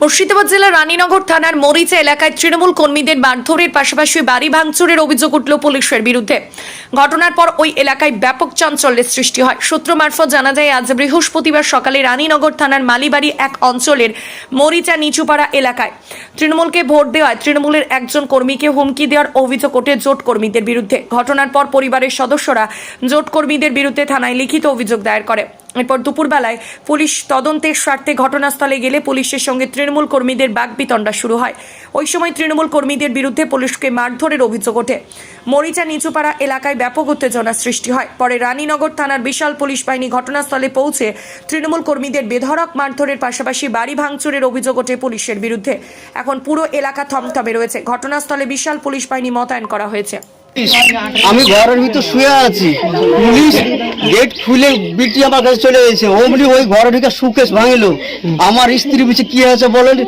মুর্শিদাবাদ জেলার রানীনগর থানার মরিচা এলাকায় তৃণমূল কর্মীদের মারধরের পাশাপাশি বাড়ি ভাঙচুরের অভিযোগ উঠল পুলিশের বিরুদ্ধে। ঘটনার পর ওই এলাকায় ব্যাপক চাঞ্চল্যের সৃষ্টি হয়। সূত্র মারফত জানা যায়, আজ বৃহস্পতিবার সকালে রানীনগর থানার মালিবাড়ি এক অঞ্চলের মরিচা নিচুপাড়া এলাকায়। তৃণমূলকে ভোট দেওয়ায় তৃণমূলের একজন কর্মীকে হুমকি দেওয়ার অভিযোগ ওঠে জোট কর্মীদের বিরুদ্ধে। ঘটনার পর পরিবারের সদস্যরা জোট কর্মীদের বিরুদ্ধে থানায় লিখিত অভিযোগ দায়ের করে। এরপর দুপুরবেলায় পুলিশ তদন্তের স্বার্থে ঘটনাস্থলে গেলে পুলিশের সঙ্গে তৃণমূল কর্মীদের বাগবিতণ্ডা শুরু হয়। ওই সময় তৃণমূল কর্মীদের বিরুদ্ধে পুলিশকে মারধরের অভিযোগ ওঠে। মরিচা নিচুপাড়া এলাকায় ব্যাপক উত্তেজনা সৃষ্টি হয়। পরে রানীনগর থানার বিশাল পুলিশ বাহিনী ঘটনাস্থলে পৌঁছে তৃণমূল কর্মীদের বেধড়ক মারধরের পাশাপাশি বাড়ি ভাঙচুরের অভিযোগ ওঠে পুলিশের বিরুদ্ধে। এখন পুরো এলাকা থমথমে রয়েছে। ঘটনাস্থলে বিশাল পুলিশ বাহিনী মোতায়েন করা হয়েছে। আমি ঘরের ভিতর শুয়ে আছি। পুলিশ গেট খুলে বিটি আমার কাছে চলে এসেছে অমনি ওই ঘরে ঢুকে সুকেশ ভাঙিল। আমার স্ত্রী বলছে কি হয়েছে বলেন?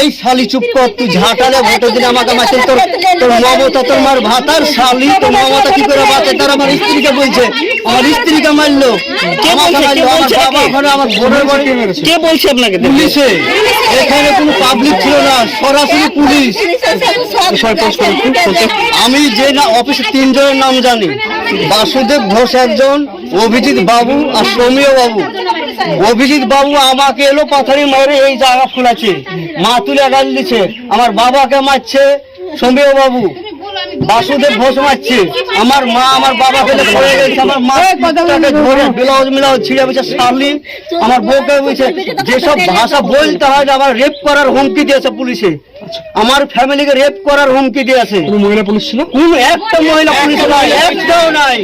এই শালি চুপ কর তুই ঝাঁটালে ভোটের দিন আমাকে মারছেন তোর তোর মমতা তোর মার ভাতার শালি তোর মমতা কি করে বাঁচে? তার আমার স্ত্রীকে বলছে। আমার স্ত্রীকে মারলো। আমার বোনের বাড়ি কে বলছে? আপনাকে পুলিশে। এখানে কোনো পাবলিক ছিল না। সরাসরি পুলিশ। আমি যে না অফিসে তিনজনের নাম জানি। বাসুদেব ঘোষ একজন অভিজিৎ বাবু আর সৌমিয় বাবু। অভিজিৎ বাবু আমাকে এলো পাথারি মারে এই জায়গা ফুলাছে মা তুলে গাল দিচ্ছে আমার বাবাকে মারছে সৌমিয় বাবু। বাসুদেব ঘোষ মারছে আমার মা আমার বাবা পড়ে গেছে আমার মা ধরে ব্লাউজ মিলাউজ ছিঁড়ে বলছে শালি আমার বউকে বলছে যেসব ভাষা বলতে হয় আমার রেপ করার হুমকি দিয়েছে পুলিশে। আমার ফ্যামিলিকে রেপ করার হুমকি দিয়েছে। কোনো মহিলা পুলিশ ছিল? কোন একটা মহিলা পুলিশ নাই একটাও নাই।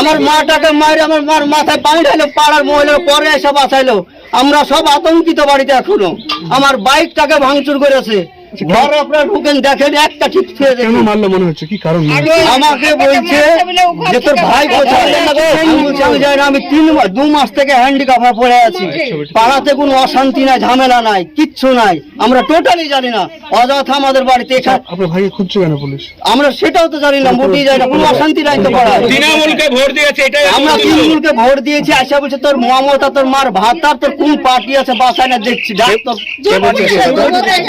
আমার মাটাকে মারে আমার মার মাথায় পানি ঢালো পাড়ার মহিলা পরে এসে বাঁচাইলো। আমরা সব আতঙ্কিত বাড়িতে এখনও। আমার বাইকটাকে ভাঙচুর করেছে। ঘর আপনার ঢুকেন দেখেন একটা ঠিক ফিরে কেন মারলো মনে হচ্ছে? কি কারণ আমাকে বলছে যে তোর ভাই কোথায় আমি বলছি, না, আমি তিন দু মাস থেকে হ্যান্ডিক্যাপ পড়ে আছি। পাড়াতে কোনো অশান্তি নাই ঝামেলা নাই কিচ্ছু নাই। আমরা টোটালি জানি না। অযথা আমাদের বাড়িতে আপনার ভাইকে খুঁজছে কেন পুলিশ? আমরা সেটাও তো জানি না মোটেই জানি না কোনো অশান্তি নাই তো পাড়ায়। তৃণমূলকে ভোট দিয়েছে এটাই আমরা তৃণমূলকে ভোট দিয়েছি আশা বলছে তোর মমতা তোর মার ভাতার তোর কোন পার্টি আছে বাসায় না দেখছি ডাক তোর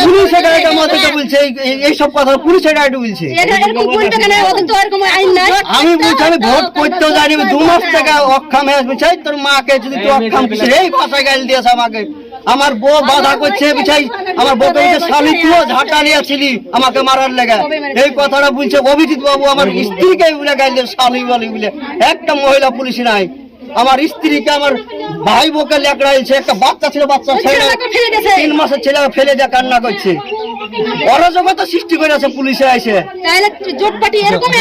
পুলিশ এটা এটা আমাদেরকে বলছে এই- এই- এইসব কথা পুলিশ এটা এটা বলছে আমি বলছি আমি ভোট করতেও জানি দু মাস থেকে অক্ষম হয়ে বিছাই তোর মাকে যদি তুই অক্ষম এই ভাষায় গাল দিয়েছে আমাকে। আমার বউ বাধা করছে বিছাই আমার বউকে শালি তুইও ঝাঁটা নিয়েছিলি আমাকে মারার লেগে। এই কথাটা বলছে অভিজিৎ বাবু আমার স্ত্রীকে বলে গাল দিয়ে শালি বলি বলে। একটা মহিলা পুলিশ নাই। আমার স্ত্রীকে আমার ভাই বউকে লেকড়াইছে একটা বাচ্চা ছিল বাচ্চা ছেলে। তিন মাসের ছেলে ফেলে দিয়ে কান্না করছে। অরাজকতা সৃষ্টি করেছে পুলিশে এসে।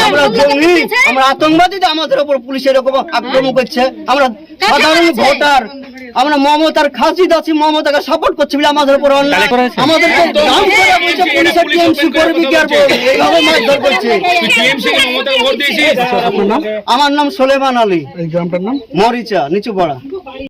আমরা জঙ্গি আমরা আতঙ্কবাদী আমাদের উপর পুলিশ এরকম আক্রমণ করছে। আমরা সাধারণ ভোটার আমরা মমতার খাসি দাসি মমতাকে সাপোর্ট করছি বলে আমাদের উপর অন্যায়। আমাদের পুলিশের টিএমসি করবি কি আর বলবি? এইভাবে মারধর করছে। টিএমসি কে মমতাকে ভোট নাম আমার নাম সোলেমান আলী। এই গ্রামটার নাম? মরিচা নিচু পড়া